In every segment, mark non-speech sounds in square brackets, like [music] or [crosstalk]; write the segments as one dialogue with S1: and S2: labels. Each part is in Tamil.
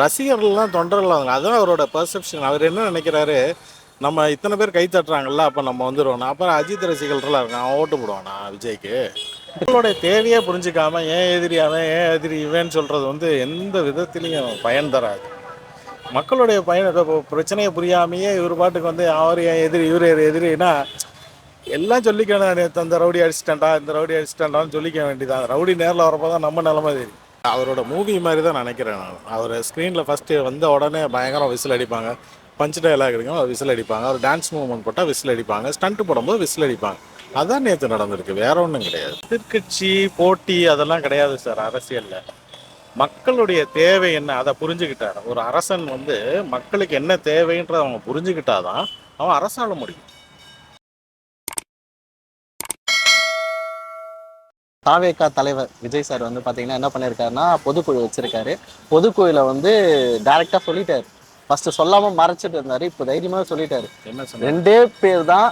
S1: ரசிகர்கள்லாம் தொண்டர்கள் அதுதான் அவரோட பர்செப்ஷன் அவர் என்ன நினைக்கிறாரு? நம்ம இத்தனை பேர் கை தட்டுறாங்கல்ல அப்போ நம்ம வந்துடுவோம் அப்புறம் அஜித் ரசிகர்கள்லாம் இருக்கான் அவன் ஓட்டு போடுவானா விஜய்க்கு? மக்களுடைய தேவையே புரிஞ்சுக்காம ஏன் எதிரி அவன் ஏன் எதிரி இவன் சொல்கிறது வந்து எந்த விதத்துலையும் பயன் தராது. மக்களுடைய பயன் பிரச்சனையை புரியாமையே இவர் பாட்டுக்கு வந்து அவர் ஏன் எதிரி இவர் எதிரினா எல்லாம் சொல்லிக்கணும். நேற்று அந்த ரவுடி அடிச்சிட்டேன்டா இந்த ரவுடி அடிச்சிட்டேன்டான்னு சொல்லிக்க வேண்டியதான் ரவுடி நேரில் வரப்போ தான் நம்ம நிலமை தெரியும். அவரோட மூவி மாதிரி தான் நினைக்கிறேன் நான். அவர் ஸ்க்ரீனில் ஃபஸ்ட்டு வந்த உடனே பயங்கரம் விசில் அடிப்பாங்க. பஞ்ச் டயலாக் இருக்கும் அவர் விசில் அடிப்பாங்க. அவர் டான்ஸ் மூவ்மெண்ட் போட்டால் விசில் அடிப்பாங்க. ஸ்டண்ட் போடும்போது விசில் அடிப்பாங்க. அதான் நேற்று நடந்திருக்கு. வேற ஒன்றும் கிடையாது. எதிர்க்கட்சி போட்டி அதெல்லாம் கிடையாது சார் அரசியலில். மக்களுடைய தேவை என்ன? அதை புரிஞ்சுக்கிட்டார். ஒரு அரசன் வந்து மக்களுக்கு என்ன தேவைன்றதை அவங்க புரிஞ்சுக்கிட்டாதான் அவன் அரசாள முடியும்.
S2: தாவேகா தலைவர் விஜய் சார் வந்து பாத்தீங்கன்னா என்ன பண்ணியிருக்காருன்னா பொதுக்குழு வச்சிருக்காரு. பொதுக்குழுல வந்து டைரக்டா சொல்லிட்டாரு. ஃபர்ஸ்ட் சொல்லாம மறைச்சிட்டு இருந்தாரு. இப்போ தைரியமா சொல்லிட்டாரு.
S1: என்ன சொன்ன
S2: ரெண்டே பேர் தான்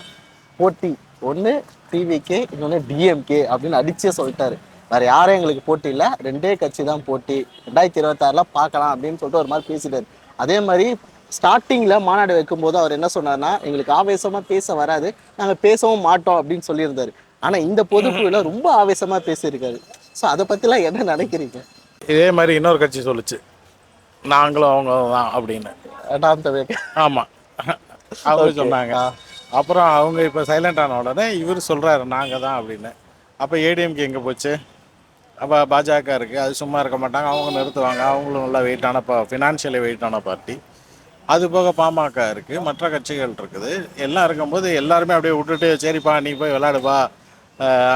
S2: போட்டி. ஒன்று டிவிகே இன்னொன்று டிஎம்கே அப்படின்னு அடிச்சே சொல்லிட்டாரு. வேற யாரும் எங்களுக்கு போட்டி இல்லை. ரெண்டே கட்சி தான் போட்டி. ரெண்டாயிரத்தி இருபத்தாறுல பார்க்கலாம் அப்படின்னு சொல்லிட்டு ஒரு மாதிரி பேசிட்டாரு. அதே மாதிரி ஸ்டார்டிங்ல மாநாடு வைக்கும்போது அவர் என்ன சொன்னார்னா எங்களுக்கு ஆவேசமா பேச வராது. நாங்க பேசவும் மாட்டோம் அப்படின்னு சொல்லியிருந்தாரு. ஆனா இந்த பொதுக்குழுல ரொம்ப ஆவேசமா பேசியிருக்காரு. ஸோ அதை பத்திலாம் என்ன நினைக்கிறீங்க?
S1: இதே மாதிரி இன்னொரு கட்சி சொல்லுச்சு. நாங்களும் அவங்க தான் அப்படின்னு.
S2: நாம் தமிழ்
S1: ஆமாம் அவங்க. சொன்னாங்க. அப்புறம் அவங்க இப்போ சைலண்ட் ஆன உடனே இவர் சொல்கிறாரு நாங்கள் தான் அப்படின்னு. அப்போ ஏடிஎம்கே எங்கே போச்சு? அப்போ பாஜக இருக்குது அது சும்மா இருக்க மாட்டாங்க. அவங்க நிறுத்துவாங்க. அவங்களும் நல்லா வெயிட்டான பா ஃபினான்ஷியலி வெயிட்டான பார்ட்டி அது போக பாமக இருக்குது மற்ற கட்சிகள் இருக்குது. எல்லாம் இருக்கும்போது எல்லாருமே அப்படியே விட்டுட்டு சரிப்பா நீ போய் விளையாடுப்பா அஹ்,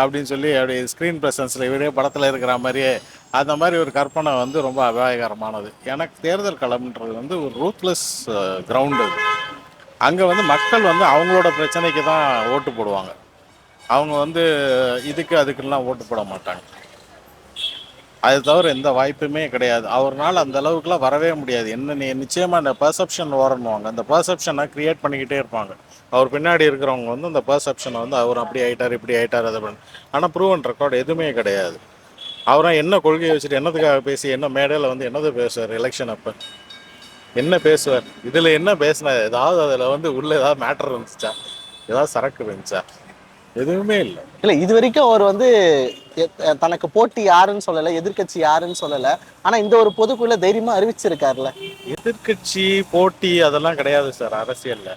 S1: அப்படின்னு சொல்லி அப்படி ஸ்க்ரீன் ப்ரெசன்ஸில் இவரே படத்தில் இருக்கிற மாதிரியே அந்த மாதிரி ஒரு கற்பனை வந்து ரொம்ப அபாயகரமானது. எனக்கு தேர்தல் களம்ன்றது வந்து ஒரு ரூத்லெஸ் கிரவுண்டு அது. அங்கே வந்து மக்கள் வந்து அவங்களோட பிரச்சனைக்கு தான் ஓட்டு போடுவாங்க. அவங்க வந்து இதுக்கு அதுக்கெல்லாம் ஓட்டு போட மாட்டாங்க. அது தவிர எந்த வாய்ப்புமே கிடையாது. அவர்னால அந்த அளவுக்குலாம் வரவே முடியாது. என்ன நீ நிச்சயமாக அந்த பர்செப்ஷன் வரணுவாங்க அந்த பர்செப்ஷனை க்ரியேட் பண்ணிக்கிட்டே இருப்பாங்க. அவர் பின்னாடி இருக்கிறவங்க வந்து அந்த பர்செப்ஷனை வந்து அவர் அப்படி ஆயிட்டார் இப்படி ஆயிட்டார் அதை பண்ண. ஆனால் ப்ரூவன் ரெக்கார்டு எதுவுமே கிடையாது. அவரை என்ன கொள்கையை வச்சுட்டு என்னதுக்காக பேசி என்ன மேடையில் வந்து என்னது பேசுவார் எலெக்ஷன் அப்போ? என்ன பேசுவார்? இதில் என்ன பேசினா ஏதாவது அதில் வந்து உள்ளே ஏதாவது மேட்டர் இருந்துச்சா? ஏதாவது சரக்கு இருந்துச்சா? எதுவுமே இல்லை.
S2: இல்ல இது வரைக்கும் அவர் வந்து தனக்கு போட்டி யாருன்னு சொல்லல எதிர்க்கட்சி யாருன்னு சொல்லல. ஆனா இந்த ஒரு பொதுக்குள்ள தைரியமா அறிவிச்சிருக்காருல்ல
S1: எதிர்க்கட்சி போட்டி அதெல்லாம் கிடையாது சார் அரசியல்ல.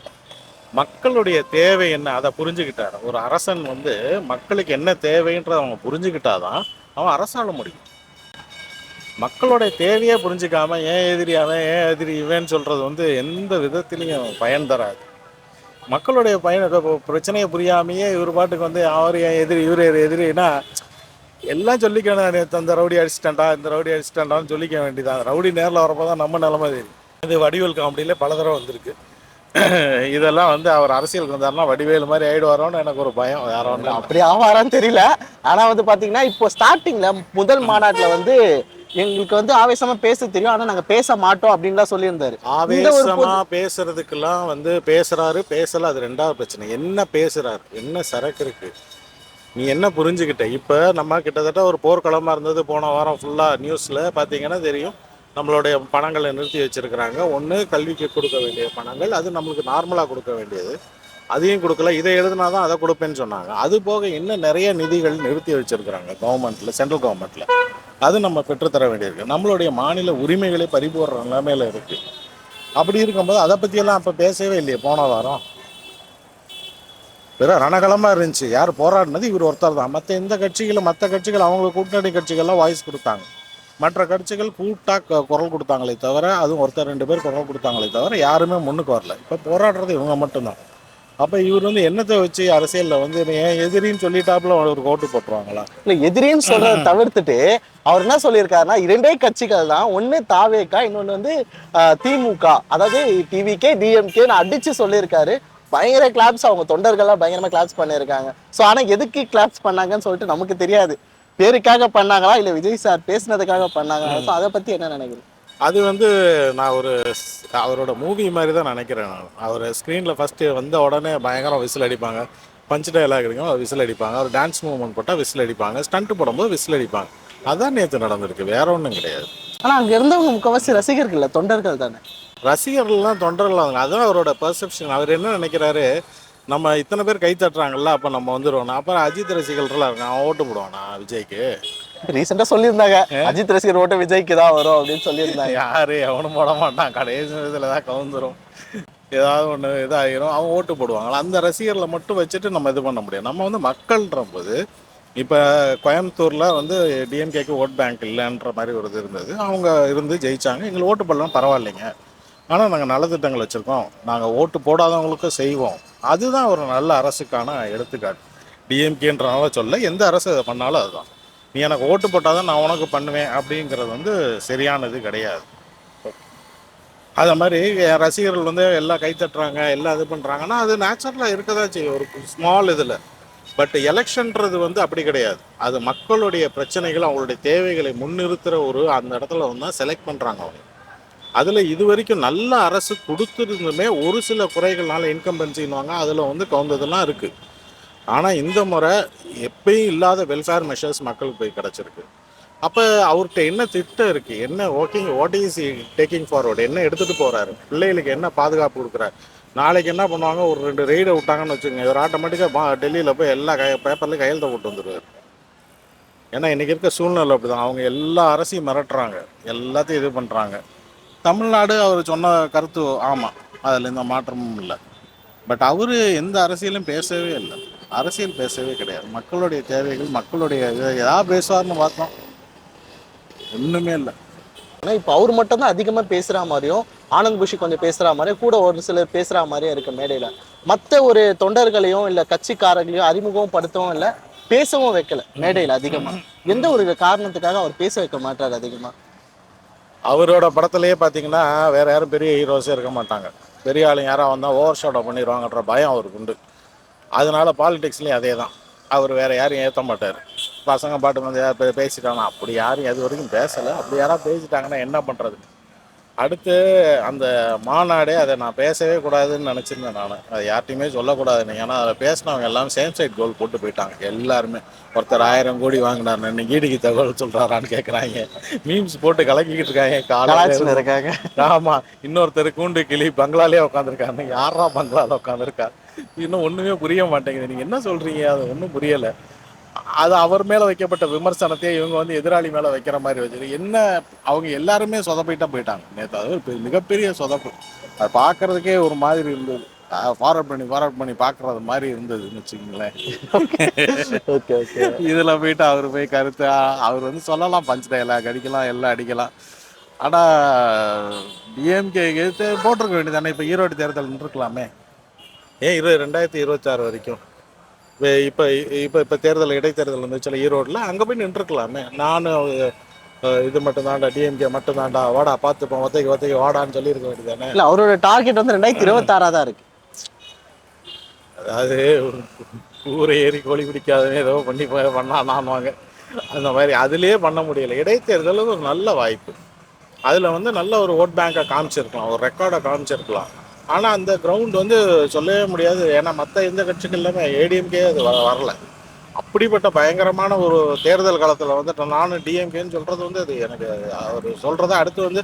S1: மக்களுடைய தேவை என்ன அதை புரிஞ்சுக்கிட்டார். ஒரு அரசன் வந்து மக்களுக்கு என்ன தேவைன்றதை அவங்க புரிஞ்சுக்கிட்டாதான் அவன் அரசாள முடியும். மக்களுடைய தேவையே புரிஞ்சுக்காம ஏன் எதிரி அவன் ஏன் எதிரி இவன் சொல்றது வந்து எந்த விதத்திலையும் பயன் தராது. மக்களுடைய பயன் பிரச்சனையை புரியாமையே இவர் பாட்டுக்கு வந்து அவர் ஏன் எதிரி இவர் எதிரினா எல்லாம் சொல்லிக்கணும் அந்த ரவுடி அடிச்சிட்டேன்டா இந்த ரவுடி அடிச்சிட்டேன்டான்னு சொல்லிக்க வேண்டியதான் ரவுடி நேரில் வரப்போ தான் நம்ம நிலமை தெரியும். இது வடிவேல் காமெடியில் பல தடவை வந்திருக்கு. [clears throat] இதெல்லாம் வந்து அவர் அரசியலுக்கு வந்தாருன்னா வடிவேல் மாதிரி ஆயிடுவாரோன்னு எனக்கு ஒரு பயம். வேற ஒன்றும்
S2: அப்படி ஆவாரான்னு தெரியல. ஆனால் வந்து பார்த்தீங்கன்னா இப்போ ஸ்டார்டிங்கில் முதல் மாநாட்டில் வந்து எங்களுக்கு வந்து ஆவேசமா பேச தெரியும். ஆனா நாங்க பேச மாட்டோம் அப்படின்லாம் சொல்லியிருந்தாரு.
S1: ஆவேசமா பேசுறதுக்கெல்லாம் வந்து பேசுறாரு பேசல அது ரெண்டாவது பிரச்சனை. என்ன பேசுறாரு? என்ன சரக்கு இருக்கு? நீ என்ன புரிஞ்சுக்கிட்ட? இப்போ நம்ம கிட்டத்தட்ட ஒரு போர்க்களமா இருந்தது போன வாரம் ஃபுல்லா நியூஸ்ல பாத்தீங்கன்னா தெரியும். நம்மளுடைய பணங்களை நிறுத்தி வச்சிருக்கிறாங்க. ஒன்று கல்விக்கு கொடுக்க வேண்டிய பணங்கள் அது நம்மளுக்கு நார்மலாக கொடுக்க வேண்டியது. அதையும் கொடுக்கல இதை எழுதினா தான் அதை கொடுப்பேன்னு சொன்னாங்க. அது போக இன்னும் நிறைய நிதிகள் நிறுத்தி வச்சிருக்கிறாங்க கவர்மெண்ட்ல சென்ட்ரல் கவர்மெண்ட்ல அது நம்ம பெற்றுத்தர வேண்டியிருக்கு. நம்மளுடைய மாநில உரிமைகளை பறிபோடுற நிலைமையில இருக்கு. அப்படி இருக்கும்போது அதை பற்றியெல்லாம் அப்போ பேசவே இல்லையே போன வாரம். வெறும் ரணகலமாக இருந்துச்சு. யார் போராடினது? இவர் ஒருத்தர் தான். மற்ற எந்த கட்சிகளும் மற்ற கட்சிகள் அவங்க கூட்டணி கட்சிகள்லாம் வாய்ஸ் கொடுத்தாங்க. மற்ற கட்சிகள் கூட்டா க- குரல் கொடுத்தாங்களே தவிர அதுவும் ஒருத்தர் ரெண்டு பேர் குரல் கொடுத்தாங்களே தவிர யாருமே முன்னுக்கு வரல. இப்போ போராடுறது இவங்க மட்டும்தான். அப்போ இவர் வந்து என்னத்தை வச்சு அரசியலில் வந்து ஏன் எதிரின்னு சொல்லிட்டாப்புல ஒரு ஓட்டு போட்டுருவாங்களா?
S2: இல்ல எதிரின்னு சொல்றதை தவிர்த்துட்டு அவர் என்ன சொல்லியிருக்காருன்னா இரண்டே கட்சிகள் தான் ஒண்ணு தாவேகா இன்னொன்னு வந்து திமுக. அதாவது டிவிகே டிஎம்கே அடிச்சு சொல்லியிருக்காரு. பயங்கர கிளாப்ஸ் அவங்க தொண்டர்கள்லாம் பயங்கரமா கிளாப்ஸ் பண்ணியிருக்காங்க. ஸோ ஆனா எதுக்கு கிளாப்ஸ் பண்ணாங்கன்னு சொல்லிட்டு நமக்கு தெரியாது. பேருக்காக பண்ணாங்களா இல்ல விஜய் சார் பேசுனதுக்காக பண்ணாங்களா? ஸோ அதை பத்தி என்ன நினைக்கிறீங்க?
S1: அது வந்து நான் ஒரு அவரோட மூவி மாதிரி தான் நினைக்கிறேன் நான். அவர் ஸ்க்ரீனில் ஃபஸ்ட்டு வந்த உடனே பயங்கரம் விசில் அடிப்பாங்க. பஞ்ச் டயலாக் இருக்கும் விசில் அடிப்பாங்க. அவர் டான்ஸ் மூவ்மெண்ட் போட்டால் விசில் அடிப்பாங்க. ஸ்டண்ட் போடும்போது விசில் அடிப்பாங்க. அதான் நேற்று நடந்திருக்கு. வேற ஒன்றும் கிடையாது.
S2: ஆனா அங்க இருந்தவங்க முக்கவாசி ரசிகர்கள் இல்ல தொண்டர்கள் தானே?
S1: ரசிகர்கள்லாம் தொண்டர்கள் அதுதான் அவரோட பெர்செப்ஷன் அவர் என்ன நினைக்கிறாரு? நம்ம இத்தனை பேர் கை தட்டுறாங்கல்ல அப்போ நம்ம வந்துடுவோம் அப்புறம் அஜித் ரசிகர்கள்லாம் இருக்கான் ஓட்டு போடுவானா விஜய்க்கு?
S2: ரீசெண்டா சொல்லியிருந்தாங்க. அஜித் ரசிகர் ஓட்டு விஜய்க்கு தான் வரும் அப்படின்னு சொல்லியிருந்தாங்க.
S1: யாரு? எவனும் போட மாட்டான். கடைசி இதில் தான் கவுந்துரும். ஏதாவது ஒன்று இதாகிரும் அவன் ஓட்டு போடுவாங்களா? அந்த ரசிகர்களை மட்டும் வச்சுட்டு நம்ம இது பண்ண முடியும் நம்ம வந்து மக்கள்ன்ற போது இப்போ கோயம்புத்தூரில் வந்து டிஎம்கேக்கு ஓட் பேங்க் இல்லைன்ற மாதிரி ஒரு இது இருந்தது. அவங்க இருந்து ஜெயிச்சாங்க. எங்களுக்கு ஓட்டு போடலாம் பரவாயில்லைங்க. ஆனால் நாங்கள் நலத்திட்டங்கள் வச்சுருக்கோம். நாங்கள் ஓட்டு போடாதவங்களுக்கும் செய்வோம். அதுதான் ஒரு நல்ல அரசுக்கான எடுத்துக்காட்டு. டிஎம்கேன்றனால சொல்ல எந்த அரசு பண்ணாலும் அதுதான். நீ எனக்கு ஓட்டு போட்டால் தான் நான் உனக்கு பண்ணுவேன் அப்படிங்கிறது வந்து சரியானது கிடையாது. அதை மாதிரி என் ரசிகர்கள் வந்து எல்லாம் கைத்தட்டுறாங்க எல்லாம் இது பண்ணுறாங்கன்னா அது நேச்சுரலாக இருக்க தான் செய்யும். ஒரு ஸ்மால் இதில். பட் எலெக்ஷன்றது வந்து அப்படி கிடையாது. அது மக்களுடைய பிரச்சனைகள் அவங்களுடைய தேவைகளை முன்னிறுத்துகிற ஒரு அந்த இடத்துல வந்து செலக்ட் பண்ணுறாங்க அவங்க. அதில் இது வரைக்கும் நல்ல அரசு கொடுத்துருந்துமே ஒரு சில குறைகள்னால இன்கம்பன்சின்னுவாங்க அதில் வந்து கவுந்ததெல்லாம் இருக்குது ஆனால் இந்த முறை எப்பயும் இல்லாத வெல்ஃபேர் மெஷர்ஸ் மக்களுக்கு போய் கிடச்சிருக்கு. அப்போ அவர்கிட்ட என்ன திட்டம் இருக்குது என்ன ஓகேங்க வாட் இஸ் டேக்கிங் ஃபார்வர்டு என்ன எடுத்துகிட்டு போகிறாரு பிள்ளைகளுக்கு என்ன பாதுகாப்பு கொடுக்குறாரு? நாளைக்கு என்ன பண்ணுவாங்க? ஒரு ரெண்டு ரெய்டை விட்டாங்கன்னு வச்சுக்கோங்க. இவர் ஆட்டோமேட்டிக்காக டெல்லியில் போய் எல்லா கை பேப்பரில் கையெழுத்த போட்டு வந்துடுவார் ஏன்னா இன்றைக்கி இருக்க சூழ்நிலை அப்படி தான் அவங்க எல்லா அரசையும் மிரட்டுறாங்க. எல்லாத்தையும் இது பண்ணுறாங்க தமிழ்நாடு அவர் சொன்ன கருத்து ஆமாம் அதில் எந்த மாற்றமும் இல்லை. பட் அவர் எந்த அரசியலும் பேசவே இல்லை. அரசியல் பேசவே கிடையாது. மக்களுடைய தேவைகள் மக்களுடைய ஏதாவது பேசுவார்னு பார்த்தோம். ஒன்றுமே இல்லை.
S2: ஆனா இப்போ அவர் மட்டும் தான் அதிகமா பேசுற மாதிரியும் ஆனந்த் குஷி கொஞ்சம் பேசுற மாதிரியும் கூட ஒரு சிலர் பேசுற மாதிரியும் இருக்கு மேடையில. மத்த ஒரு தொண்டர்களையும் இல்ல கட்சிக்காரர்களையும் அறிமுகம் படுத்தவும் இல்ல பேசவும் வைக்கல மேடையில அதிகமா. எந்த ஒரு காரணத்துக்காக அவர் பேச வைக்க மாட்டாரு அதிகமா?
S1: அவரோட படத்துலேயே பார்த்தீங்கன்னா வேற யாரும் பெரிய ஹீரோஸே இருக்க மாட்டாங்க. பெரிய ஆளுங்க யாராவது வந்தால் ஓவர் ஷாடோ பண்ணிடுவாங்கன்ற பயம் அவருக்கு உண்டு. அதனால பாலிடிக்ஸ்லேயும் அதே தான் அவர் வேறு யாரையும் ஏற்ற மாட்டார். பசங்க பாட்டு வந்து யார் பே- பேசிட்டாங்கன்னா அப்படி யாரும் அது வரைக்கும் பேசலை. அப்படி யாராவது பேசிட்டாங்கன்னா என்ன பண்ணுறது அடுத்து அந்த மாநாடே அதை நான் பேசவே கூடாதுன்னு நினச்சிருந்தேன் நான். அதை யார்ட்டையுமே சொல்லக்கூடாதுன்னு. ஏன்னா அதில் பேசினவங்க எல்லாம் சேம் சைட் கோல் போட்டு போயிட்டாங்க. எல்லாருமே. ஒருத்தர் ஆயிரம் கோடி வாங்கினார் இன்னைக்கு ஈடிக்கு தகவல் சொல்கிறாரான்னு கேட்குறாங்க மீம்ஸ் போட்டு கலக்கிக்கிட்டு இருக்காங்க.
S2: கலாச்சின்னு இருக்காங்க.
S1: ஆமா. இன்னொருத்தர் கூண்டு கிளி பங்களாலே உட்காந்துருக்காங்க யாரா பங்களால உட்காந்துருக்கா இன்னும் ஒண்ணுமே புரிய மாட்டேங்குது. நீங்க என்ன சொல்றீங்க? அது ஒன்றும் புரியல. அது அவர் மேல வைக்கப்பட்ட விமர்சனத்தையே இவங்க வந்து எதிராளி மேல வைக்கிற மாதிரி வச்சு என்ன அவங்க எல்லாருமே சொதப்பிட்டா போயிட்டாங்க. நேற்று அது ஒரு மிகப்பெரிய சொதப்பு. அது பார்க்கறதுக்கே ஒரு மாதிரி இருந்தது. ஃபார்வர்ட் பண்ணி ஃபார்வர்ட் பண்ணி பார்க்கறது மாதிரி இருந்ததுன்னு வச்சுக்கோங்களேன்.
S2: Okay okay.
S1: இதில் போயிட்டு அவர் போய் கருத்து அவர் வந்து சொல்லலாம் பஞ்ச் டைலாக் அடிக்கலாம் எல்லாம் அடிக்கலாம். ஆனால் டிஎம்கே போட்டிருக்க வேண்டியதானே இப்போ ஈரோடு தேர்தல் நின்றுக்கலாமே ஏன் இரு ரெண்டாயிரத்தி இருபத்தாறு வரைக்கும். இப்போ இப்போ இப்போ தேர்தல் இடைத்தேர்தல் இருந்துச்சுல ஈரோட்டில் அங்கே போய் நின்றுக்கலாமே நானும் இது மட்டும் தாண்டா டிஎம்கே மட்டும் தாண்டா வாடா பார்த்துப்போம் ஒத்தைக்கு ஒத்தைக்கு வாடான்னு சொல்லியிருக்க வேண்டியதானே
S2: இல்ல அவரோட டார்கெட் வந்து ரெண்டாயிரத்தி இருபத்தாறா தான் இருக்கு.
S1: அதாவது ஊரை ஏறி கோழி பிடிக்காதவன் ஏதோ பண்ணி போய் பண்ணானான்வாங்க அந்த மாதிரி அதுலேயே பண்ண முடியல. இடைத்தேர்தல் ஒரு நல்ல வாய்ப்பு. அதில் வந்து நல்ல ஒரு ஓட் பேங்கை காமிச்சிருக்கலாம் ஒரு ரெக்கார்டை காமிச்சிருக்கலாம். ஆனால் அந்த கிரவுண்ட் வந்து சொல்லவே முடியாது. ஏன்னா மற்ற எந்த கட்சிகள் எல்லாமே ஏடிஎம்கே அது வரல. அப்படிப்பட்ட பயங்கரமான ஒரு தேர்தல் காலத்தில் வந்துட்டு நானும் டிஎம்கேன்னு சொல்கிறது வந்து அது எனக்கு அவர் சொல்கிறத அடுத்து வந்து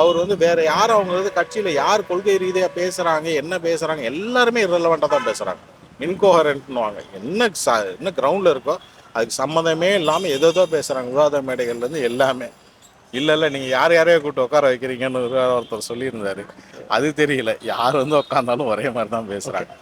S1: அவர் வந்து வேறு யார் அவங்க வந்து கட்சியில் யார் கொள்கை ரீதியாக பேசுகிறாங்க என்ன பேசுகிறாங்க எல்லாருமே இரலவெண்ட்டாக தான் பேசுகிறாங்க இன்கோஹரண்ட்னுவாங்க என்ன ச என்ன கிரவுண்டில் இருக்கோ அதுக்கு சம்மந்தமே இல்லாமல் எதோ பேசுகிறாங்க விவாத மேடைகள்லேருந்து எல்லாமே. இல்லை இல்லை நீங்கள் யார் யாரையோ கூப்பிட்டு உட்கார வைக்கிறீங்கன்னு ஒருத்தர் சொல்லியிருந்தாரு. அது தெரியல. யார் வந்து உட்காந்தாலும் ஒரே மாதிரி தான் பேசுகிறாங்க